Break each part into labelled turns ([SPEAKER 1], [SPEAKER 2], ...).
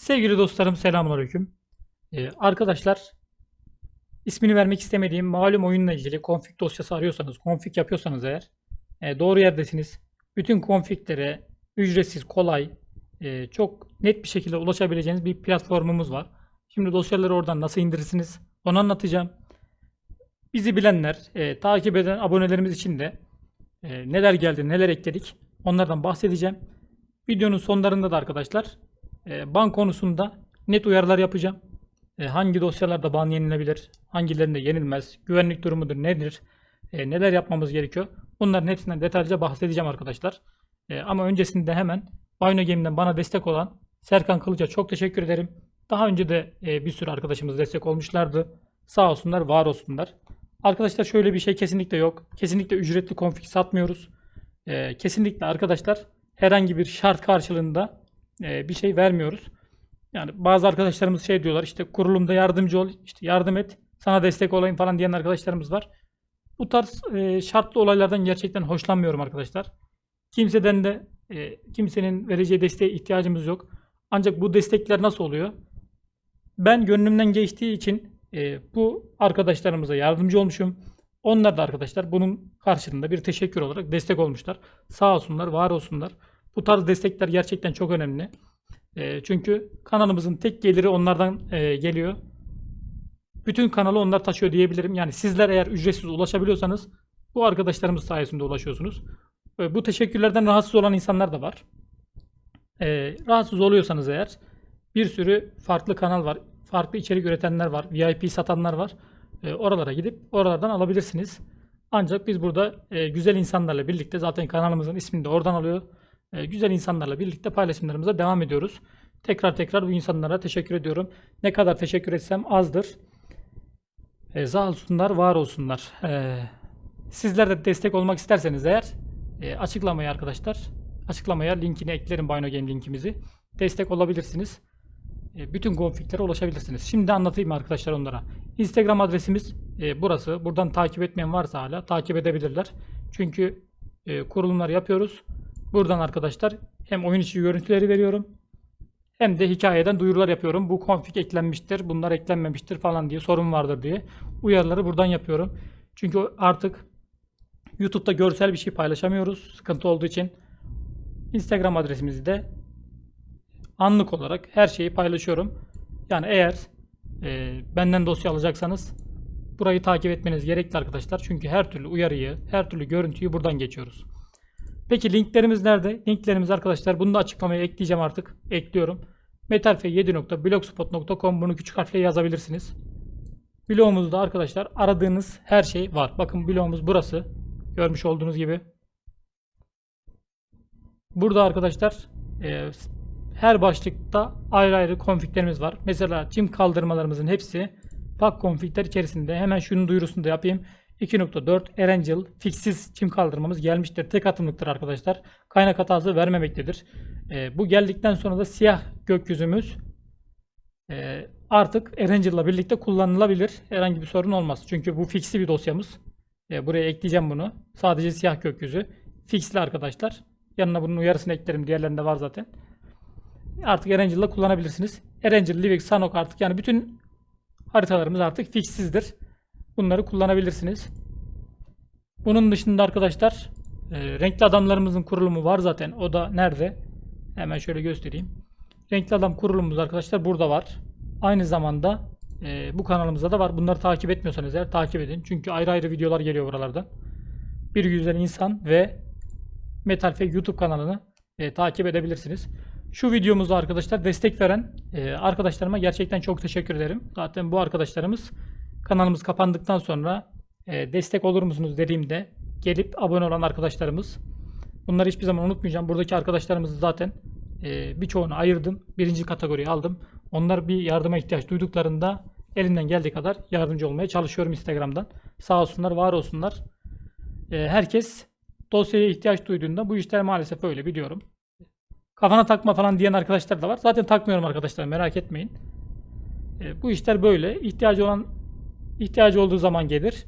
[SPEAKER 1] Sevgili dostlarım selamünaleyküm. Ee, arkadaşlar ismini vermek istemediğim malum oyunla ilgili config dosyası arıyorsanız, config yapıyorsanız eğer e, doğru yerdesiniz. Bütün configlere ücretsiz, kolay, e, çok net bir şekilde ulaşabileceğiniz bir platformumuz var. Şimdi dosyaları oradan nasıl indirirsiniz onu anlatacağım. Bizi bilenler, e, takip eden abonelerimiz için de e, neler geldi, neler ekledik onlardan bahsedeceğim. Videonun sonlarında da arkadaşlar e, ban konusunda net uyarılar yapacağım. E, hangi dosyalarda ban yenilebilir, hangilerinde yenilmez, güvenlik durumudur nedir, e, neler yapmamız gerekiyor. Bunların hepsinden detaylıca bahsedeceğim arkadaşlar. E, ama öncesinde hemen Bino Game'den bana destek olan Serkan Kılıç'a çok teşekkür ederim. Daha önce de e, bir sürü arkadaşımız destek olmuşlardı. Sağ olsunlar, var olsunlar. Arkadaşlar şöyle bir şey kesinlikle yok. Kesinlikle ücretli config satmıyoruz. Kesinlikle arkadaşlar herhangi bir şart karşılığında e, bir şey vermiyoruz. Yani bazı arkadaşlarımız şey diyorlar işte kurulumda yardımcı ol, işte yardım et, sana destek olayım falan diyen arkadaşlarımız var. Bu tarz e, şartlı olaylardan gerçekten hoşlanmıyorum arkadaşlar. Kimseden de e, kimsenin vereceği desteğe ihtiyacımız yok. Ancak bu destekler nasıl oluyor? Ben gönlümden geçtiği için e, bu arkadaşlarımıza yardımcı olmuşum. Onlar da arkadaşlar bunun karşılığında bir teşekkür olarak destek olmuşlar. Sağ olsunlar, var olsunlar. Bu tarz destekler gerçekten çok önemli. E, çünkü kanalımızın tek geliri onlardan e, geliyor. Bütün kanalı onlar taşıyor diyebilirim. Yani sizler eğer ücretsiz ulaşabiliyorsanız bu arkadaşlarımız sayesinde ulaşıyorsunuz. E, bu teşekkürlerden rahatsız olan insanlar da var. E, rahatsız oluyorsanız eğer bir sürü farklı kanal var. Farklı içerik üretenler var. VIP satanlar var. E, oralara gidip oralardan alabilirsiniz. Ancak biz burada e, güzel insanlarla birlikte zaten kanalımızın ismini de oradan alıyor. E, güzel insanlarla birlikte paylaşımlarımıza devam ediyoruz. Tekrar tekrar bu insanlara teşekkür ediyorum. Ne kadar teşekkür etsem azdır. E, sağ olsunlar, var olsunlar. E, sizler de destek olmak isterseniz eğer e, açıklamaya arkadaşlar açıklamaya linkini eklerim Bino Game linkimizi. Destek olabilirsiniz. E, bütün konfiglere ulaşabilirsiniz. Şimdi anlatayım arkadaşlar onlara. Instagram adresimiz e, burası. Buradan takip etmeyen varsa hala takip edebilirler. Çünkü e, kurulumlar yapıyoruz. Buradan arkadaşlar hem oyun içi görüntüleri veriyorum hem de hikayeden duyurular yapıyorum. Bu config eklenmiştir, bunlar eklenmemiştir falan diye sorun vardır diye uyarıları buradan yapıyorum. Çünkü artık YouTube'da görsel bir şey paylaşamıyoruz sıkıntı olduğu için. Instagram adresimizi de anlık olarak her şeyi paylaşıyorum. Yani eğer e, benden dosya alacaksanız burayı takip etmeniz gerekli arkadaşlar. Çünkü her türlü uyarıyı, her türlü görüntüyü buradan geçiyoruz. Peki linklerimiz nerede? Linklerimiz arkadaşlar bunu da açıklamaya ekleyeceğim artık. Ekliyorum. metalfe7.blogspot.com bunu küçük harfle yazabilirsiniz. Blogumuzda arkadaşlar aradığınız her şey var. Bakın blogumuz burası. Görmüş olduğunuz gibi. Burada arkadaşlar e, her başlıkta ayrı ayrı konfiglerimiz var. Mesela çim kaldırmalarımızın hepsi pak konfigler içerisinde. Hemen şunun duyurusunu da yapayım. 2.4 Erangel fiksiz çim kaldırmamız gelmiştir. Tek atımlıktır arkadaşlar. Kaynak hatası vermemektedir. E, bu geldikten sonra da siyah gökyüzümüz e, artık Erangel'la birlikte kullanılabilir. Herhangi bir sorun olmaz. Çünkü bu fixli bir dosyamız. E, buraya ekleyeceğim bunu. Sadece siyah gökyüzü. Fixli arkadaşlar. Yanına bunun uyarısını eklerim. Diğerlerinde var zaten. Artık Erangel'la kullanabilirsiniz. Erangel, Livix, Sanok artık yani bütün haritalarımız artık fixsizdir. Bunları kullanabilirsiniz. Bunun dışında arkadaşlar e, renkli adamlarımızın kurulumu var zaten. O da nerede? Hemen şöyle göstereyim. Renkli adam kurulumumuz arkadaşlar burada var. Aynı zamanda e, bu kanalımızda da var. Bunları takip etmiyorsanız eğer takip edin. Çünkü ayrı ayrı videolar geliyor buralardan. Bir güzel insan ve Metal Fake YouTube kanalını e, takip edebilirsiniz. Şu videomuzda arkadaşlar destek veren e, arkadaşlarıma gerçekten çok teşekkür ederim. Zaten bu arkadaşlarımız kanalımız kapandıktan sonra e, destek olur musunuz dediğimde gelip abone olan arkadaşlarımız. Bunları hiçbir zaman unutmayacağım. Buradaki arkadaşlarımızı zaten e, birçoğunu ayırdım. Birinci kategoriye aldım. Onlar bir yardıma ihtiyaç duyduklarında elimden geldiği kadar yardımcı olmaya çalışıyorum Instagram'dan. Sağ olsunlar, var olsunlar. E, herkes dosyaya ihtiyaç duyduğunda bu işler maalesef öyle biliyorum. Kafana takma falan diyen arkadaşlar da var. Zaten takmıyorum arkadaşlar merak etmeyin. E, bu işler böyle. İhtiyacı olan ihtiyacı olduğu zaman gelir.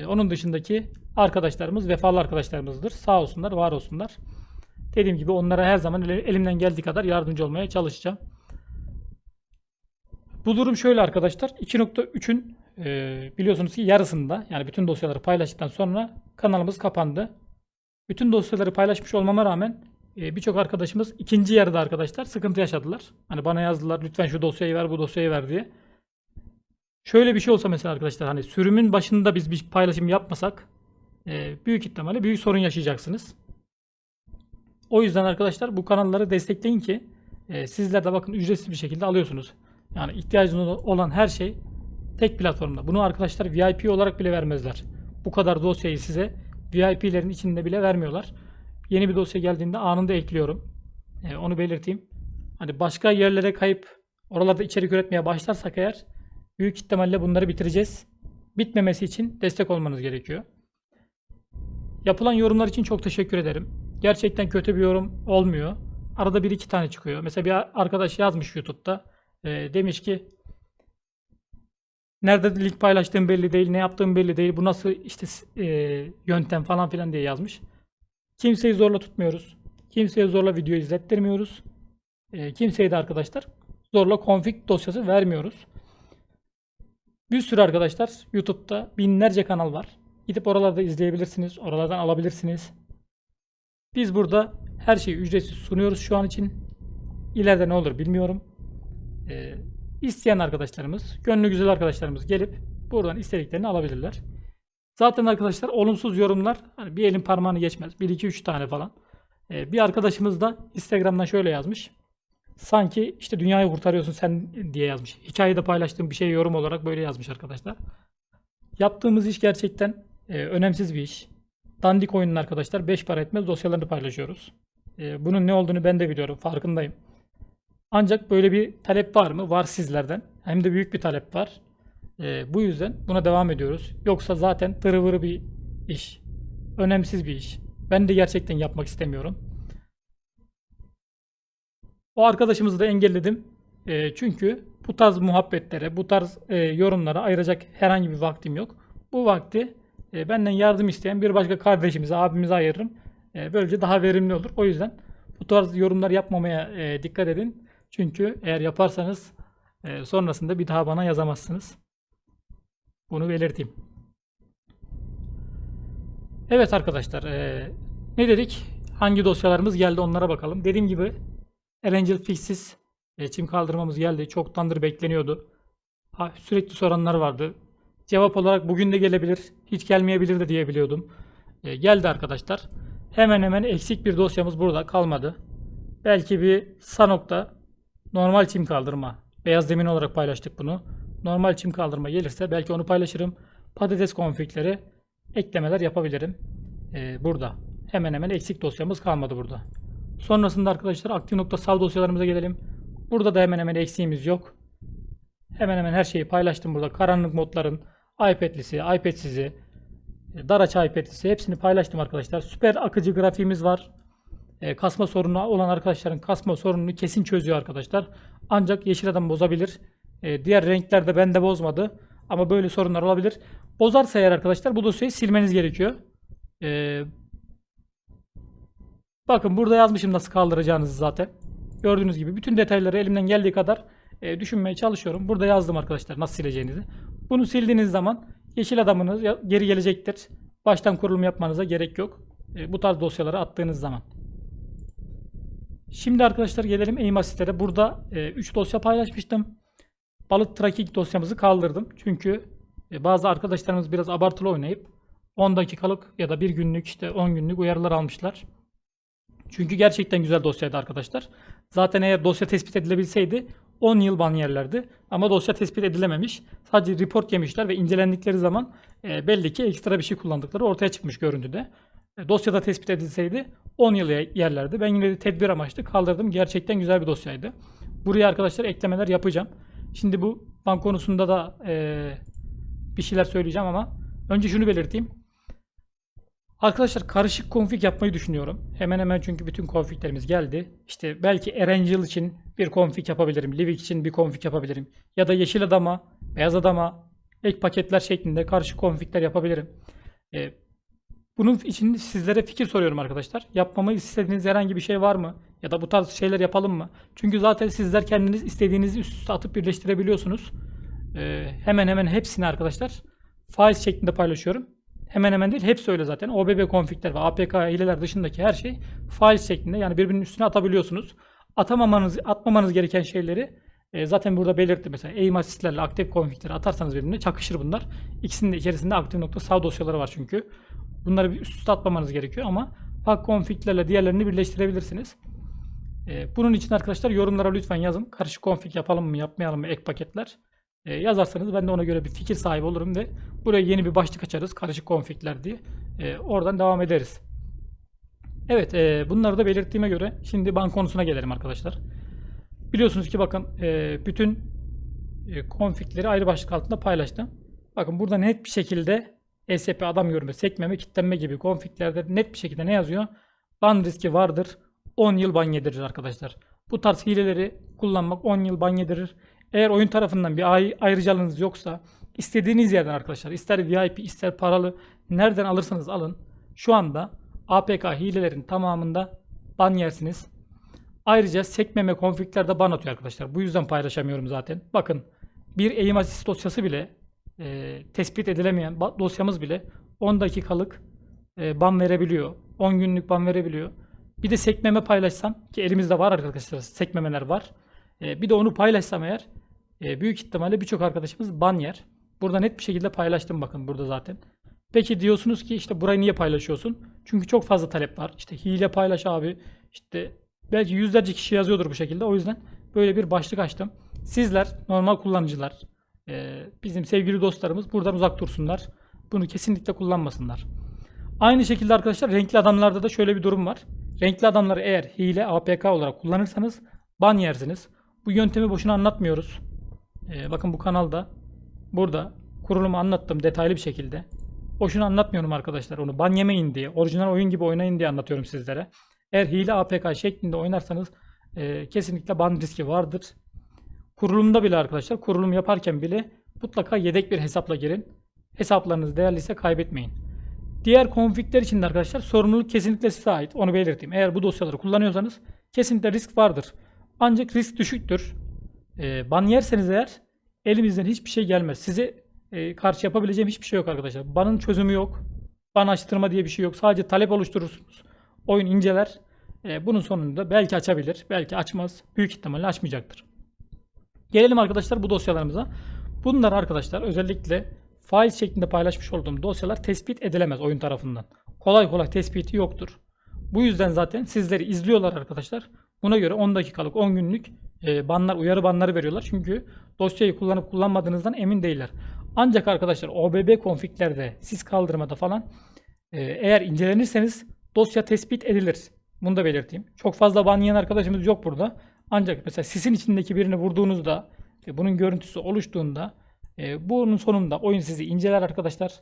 [SPEAKER 1] E, onun dışındaki arkadaşlarımız vefalı arkadaşlarımızdır. Sağ olsunlar, var olsunlar. Dediğim gibi onlara her zaman elimden geldiği kadar yardımcı olmaya çalışacağım. Bu durum şöyle arkadaşlar. 2.3'ün e, biliyorsunuz ki yarısında yani bütün dosyaları paylaştıktan sonra kanalımız kapandı. Bütün dosyaları paylaşmış olmama rağmen e, birçok arkadaşımız ikinci yarıda arkadaşlar sıkıntı yaşadılar. Hani bana yazdılar lütfen şu dosyayı ver bu dosyayı ver diye. Şöyle bir şey olsa mesela arkadaşlar hani sürümün başında biz bir paylaşım yapmasak e, büyük ihtimalle büyük sorun yaşayacaksınız. O yüzden arkadaşlar bu kanalları destekleyin ki e, sizler de bakın ücretsiz bir şekilde alıyorsunuz. Yani ihtiyacınız olan her şey tek platformda. Bunu arkadaşlar VIP olarak bile vermezler. Bu kadar dosyayı size VIP'lerin içinde bile vermiyorlar. Yeni bir dosya geldiğinde anında ekliyorum. E, onu belirteyim. Hani başka yerlere kayıp oralarda içerik üretmeye başlarsak eğer büyük ihtimalle bunları bitireceğiz. Bitmemesi için destek olmanız gerekiyor. Yapılan yorumlar için çok teşekkür ederim. Gerçekten kötü bir yorum olmuyor. Arada bir iki tane çıkıyor. Mesela bir arkadaş yazmış YouTube'da. E, demiş ki Nerede link paylaştığım belli değil, ne yaptığım belli değil. Bu nasıl işte e, yöntem falan filan diye yazmış. Kimseyi zorla tutmuyoruz. Kimseye zorla video izlettirmiyoruz. E, kimseye de arkadaşlar zorla config dosyası vermiyoruz. Bir sürü arkadaşlar YouTube'da binlerce kanal var. Gidip oralarda izleyebilirsiniz. Oralardan alabilirsiniz. Biz burada her şeyi ücretsiz sunuyoruz şu an için. İleride ne olur bilmiyorum. Ee, isteyen arkadaşlarımız, gönlü güzel arkadaşlarımız gelip buradan istediklerini alabilirler. Zaten arkadaşlar olumsuz yorumlar hani bir elin parmağını geçmez. 1 2 3 tane falan. Ee, bir arkadaşımız da Instagram'dan şöyle yazmış. Sanki işte dünyayı kurtarıyorsun sen diye yazmış. Hikayede paylaştığım bir şey yorum olarak böyle yazmış arkadaşlar. Yaptığımız iş gerçekten e, önemsiz bir iş. Dandik oyunun arkadaşlar 5 para etmez dosyalarını paylaşıyoruz. E, bunun ne olduğunu ben de biliyorum. Farkındayım. Ancak böyle bir talep var mı? Var sizlerden. Hem de büyük bir talep var. E, bu yüzden buna devam ediyoruz. Yoksa zaten tırıvırı bir iş. Önemsiz bir iş. Ben de gerçekten yapmak istemiyorum. O arkadaşımızı da engelledim. E, çünkü bu tarz muhabbetlere, bu tarz e, yorumlara ayıracak herhangi bir vaktim yok. Bu vakti e, benden yardım isteyen bir başka kardeşimize, abimize ayırırım. E, böylece daha verimli olur. O yüzden bu tarz yorumlar yapmamaya e, dikkat edin. Çünkü eğer yaparsanız e, sonrasında bir daha bana yazamazsınız. Bunu belirteyim. Evet arkadaşlar, e, ne dedik? Hangi dosyalarımız geldi onlara bakalım. Dediğim gibi Erangel Fix'siz e, çim kaldırmamız geldi. Çoktandır bekleniyordu. Sürekli soranlar vardı. Cevap olarak bugün de gelebilir, hiç gelmeyebilir de diyebiliyordum. E, geldi arkadaşlar. Hemen hemen eksik bir dosyamız burada kalmadı. Belki bir Sanok'ta normal çim kaldırma. Beyaz zemin olarak paylaştık bunu. Normal çim kaldırma gelirse belki onu paylaşırım. Patates konfigleri eklemeler yapabilirim. E, burada. Hemen hemen eksik dosyamız kalmadı burada. Sonrasında arkadaşlar aktif.sav dosyalarımıza gelelim. Burada da hemen hemen eksiğimiz yok. Hemen hemen her şeyi paylaştım burada. Karanlık modların iPad'lisi, iPad'sizi, dar açı iPad'lisi hepsini paylaştım arkadaşlar. Süper akıcı grafiğimiz var. E, kasma sorunu olan arkadaşların kasma sorununu kesin çözüyor arkadaşlar. Ancak yeşil adam bozabilir. E, diğer renkler de bende bozmadı. Ama böyle sorunlar olabilir. Bozarsa eğer arkadaşlar bu dosyayı silmeniz gerekiyor. E, bakın burada yazmışım nasıl kaldıracağınızı zaten. Gördüğünüz gibi bütün detayları elimden geldiği kadar e, düşünmeye çalışıyorum. Burada yazdım arkadaşlar nasıl sileceğinizi. Bunu sildiğiniz zaman yeşil adamınız geri gelecektir. Baştan kurulum yapmanıza gerek yok. E, bu tarz dosyaları attığınız zaman. Şimdi arkadaşlar gelelim aim assistlere. Burada 3 e, dosya paylaşmıştım. Balık tracking dosyamızı kaldırdım. Çünkü e, bazı arkadaşlarımız biraz abartılı oynayıp 10 dakikalık ya da 1 günlük işte 10 günlük uyarılar almışlar. Çünkü gerçekten güzel dosyaydı arkadaşlar. Zaten eğer dosya tespit edilebilseydi 10 yıl ban yerlerdi. Ama dosya tespit edilememiş. Sadece report yemişler ve incelendikleri zaman e, belli ki ekstra bir şey kullandıkları ortaya çıkmış görüntüde. E, dosyada tespit edilseydi 10 yıl yerlerdi. Ben yine de tedbir amaçlı kaldırdım. Gerçekten güzel bir dosyaydı. Buraya arkadaşlar eklemeler yapacağım. Şimdi bu ban konusunda da e, bir şeyler söyleyeceğim ama önce şunu belirteyim. Arkadaşlar karışık config yapmayı düşünüyorum. Hemen hemen çünkü bütün configlerimiz geldi. İşte belki Erangel için bir config yapabilirim. Livik için bir config yapabilirim. Ya da yeşil adama, beyaz adama ek paketler şeklinde karışık configler yapabilirim. E, Bunun için sizlere fikir soruyorum arkadaşlar. Yapmamı istediğiniz herhangi bir şey var mı? Ya da bu tarz şeyler yapalım mı? Çünkü zaten sizler kendiniz istediğinizi üst üste atıp birleştirebiliyorsunuz. Ee, hemen hemen hepsini arkadaşlar faiz şeklinde paylaşıyorum. Hemen hemen değil hepsi öyle zaten. OBB konfigler ve APK hileler dışındaki her şey faiz şeklinde yani birbirinin üstüne atabiliyorsunuz. Atamamanız, atmamanız gereken şeyleri e, zaten burada belirtti. Mesela aim assistlerle aktif konfigleri atarsanız birbirine çakışır bunlar. İkisinin de içerisinde aktif nokta sağ dosyaları var çünkü. Bunları bir üst üste atmamanız gerekiyor ama pak configlerle diğerlerini birleştirebilirsiniz. E, bunun için arkadaşlar yorumlara lütfen yazın. Karışık config yapalım mı yapmayalım mı ek paketler. E, yazarsanız ben de ona göre bir fikir sahibi olurum ve buraya yeni bir başlık açarız. Karışık configler diye. E, oradan devam ederiz. Evet e, bunları da belirttiğime göre şimdi ban konusuna gelelim arkadaşlar. Biliyorsunuz ki bakın e, bütün e, configleri ayrı başlık altında paylaştım. Bakın burada net bir şekilde ESP adam görme, sekmeme, kitlenme gibi configlerde net bir şekilde ne yazıyor? Ban riski vardır. 10 yıl ban yedirir arkadaşlar. Bu tarz hileleri kullanmak 10 yıl ban yedirir. Eğer oyun tarafından bir ay- ayrıcalığınız yoksa istediğiniz yerden arkadaşlar ister VIP ister paralı nereden alırsanız alın. Şu anda APK hilelerin tamamında ban yersiniz. Ayrıca sekmeme konfiglerde ban atıyor arkadaşlar. Bu yüzden paylaşamıyorum zaten. Bakın bir aim assist dosyası bile e, tespit edilemeyen dosyamız bile 10 dakikalık e, ban verebiliyor. 10 günlük ban verebiliyor. Bir de sekmeme paylaşsam ki elimizde var arkadaşlar sekmemeler var. E, bir de onu paylaşsam eğer e, büyük ihtimalle birçok arkadaşımız ban yer. Burada net bir şekilde paylaştım bakın burada zaten. Peki diyorsunuz ki işte burayı niye paylaşıyorsun? Çünkü çok fazla talep var. İşte hile paylaş abi. İşte belki yüzlerce kişi yazıyordur bu şekilde. O yüzden böyle bir başlık açtım. Sizler normal kullanıcılar, e, bizim sevgili dostlarımız buradan uzak dursunlar. Bunu kesinlikle kullanmasınlar. Aynı şekilde arkadaşlar renkli adamlarda da şöyle bir durum var. Renkli adamları eğer hile APK olarak kullanırsanız ban yersiniz. Bu yöntemi boşuna anlatmıyoruz. Ee, bakın bu kanalda burada kurulumu anlattım detaylı bir şekilde. Boşuna anlatmıyorum arkadaşlar onu. Ban yemeyin diye, orijinal oyun gibi oynayın diye anlatıyorum sizlere. Eğer hile APK şeklinde oynarsanız e, kesinlikle ban riski vardır. Kurulumda bile arkadaşlar, kurulum yaparken bile mutlaka yedek bir hesapla girin. Hesaplarınız değerliyse kaybetmeyin. Diğer konfigler için de arkadaşlar sorumluluk kesinlikle size ait. Onu belirteyim. Eğer bu dosyaları kullanıyorsanız kesinlikle risk vardır. Ancak risk düşüktür. E, ban yerseniz eğer elimizden hiçbir şey gelmez. Size e, karşı yapabileceğim hiçbir şey yok arkadaşlar. Banın çözümü yok. Ban açtırma diye bir şey yok. Sadece talep oluşturursunuz. Oyun inceler. E, bunun sonunda belki açabilir, belki açmaz. Büyük ihtimalle açmayacaktır. Gelelim arkadaşlar bu dosyalarımıza. Bunlar arkadaşlar özellikle faiz şeklinde paylaşmış olduğum dosyalar tespit edilemez oyun tarafından. Kolay kolay tespiti yoktur. Bu yüzden zaten sizleri izliyorlar arkadaşlar. Buna göre 10 dakikalık 10 günlük e, banlar uyarı banları veriyorlar. Çünkü dosyayı kullanıp kullanmadığınızdan emin değiller. Ancak arkadaşlar OBB konfiglerde siz kaldırmada falan e, eğer incelenirseniz dosya tespit edilir. Bunu da belirteyim. Çok fazla ban yiyen arkadaşımız yok burada. Ancak mesela sisin içindeki birini vurduğunuzda ve bunun görüntüsü oluştuğunda e, bunun sonunda oyun sizi inceler arkadaşlar.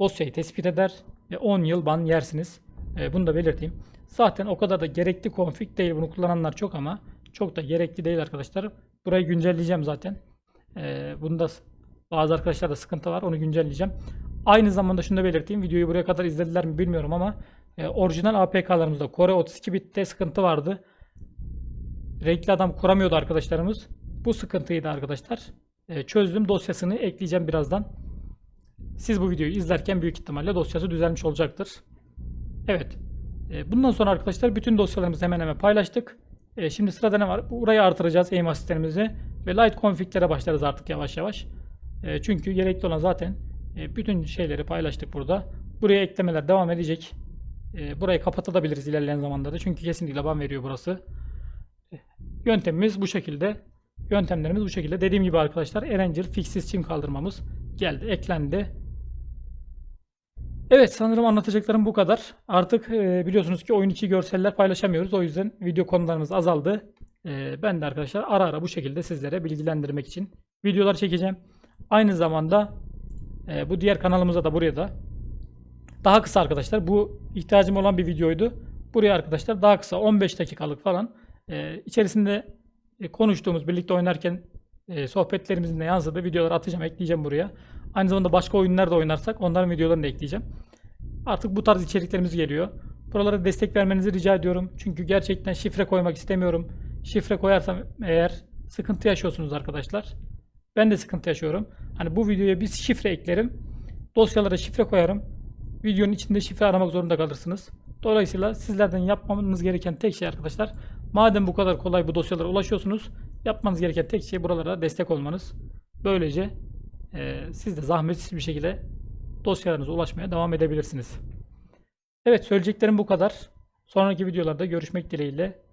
[SPEAKER 1] Dosyayı tespit eder ve 10 yıl ban yersiniz. E, bunu da belirteyim. Zaten o kadar da gerekli config değil. Bunu kullananlar çok ama çok da gerekli değil arkadaşlar. Burayı güncelleyeceğim zaten. E, bunda bazı arkadaşlarda sıkıntı var. Onu güncelleyeceğim. Aynı zamanda şunu da belirteyim. Videoyu buraya kadar izlediler mi bilmiyorum ama e, orijinal APK'larımızda Core 32 bitte sıkıntı vardı. Renkli adam kuramıyordu arkadaşlarımız. Bu sıkıntıyı da arkadaşlar e, çözdüm. Dosyasını ekleyeceğim birazdan. Siz bu videoyu izlerken büyük ihtimalle dosyası düzelmiş olacaktır. Evet. E, bundan sonra arkadaşlar bütün dosyalarımızı hemen hemen paylaştık. E, şimdi sırada ne var? Burayı artıracağız aim asistlerimizi ve light config'lere başlarız artık yavaş yavaş. E, çünkü gerekli olan zaten bütün şeyleri paylaştık burada. Buraya eklemeler devam edecek. Burayı kapatabiliriz ilerleyen zamanlarda. Çünkü kesinlikle ban veriyor burası. Yöntemimiz bu şekilde. Yöntemlerimiz bu şekilde. Dediğim gibi arkadaşlar Eranger fixsiz çim kaldırmamız geldi, eklendi. Evet sanırım anlatacaklarım bu kadar. Artık e, biliyorsunuz ki oyun içi görseller paylaşamıyoruz. O yüzden video konularımız azaldı. E, ben de arkadaşlar ara ara bu şekilde sizlere bilgilendirmek için videolar çekeceğim. Aynı zamanda e, bu diğer kanalımıza da buraya da daha kısa arkadaşlar. Bu ihtiyacım olan bir videoydu. Buraya arkadaşlar daha kısa 15 dakikalık falan e, içerisinde e, konuştuğumuz, birlikte oynarken e, sohbetlerimizin de yansıdığı videoları atacağım, ekleyeceğim buraya. Aynı zamanda başka oyunlar da oynarsak onların videolarını da ekleyeceğim. Artık bu tarz içeriklerimiz geliyor. Buralara destek vermenizi rica ediyorum. Çünkü gerçekten şifre koymak istemiyorum. Şifre koyarsam eğer sıkıntı yaşıyorsunuz arkadaşlar. Ben de sıkıntı yaşıyorum. Hani bu videoya bir şifre eklerim. Dosyalara şifre koyarım. Videonun içinde şifre aramak zorunda kalırsınız. Dolayısıyla sizlerden yapmamız gereken tek şey arkadaşlar. Madem bu kadar kolay bu dosyalara ulaşıyorsunuz. Yapmanız gereken tek şey buralara destek olmanız. Böylece e, siz de zahmetsiz bir şekilde dosyalarınıza ulaşmaya devam edebilirsiniz. Evet söyleyeceklerim bu kadar. Sonraki videolarda görüşmek dileğiyle.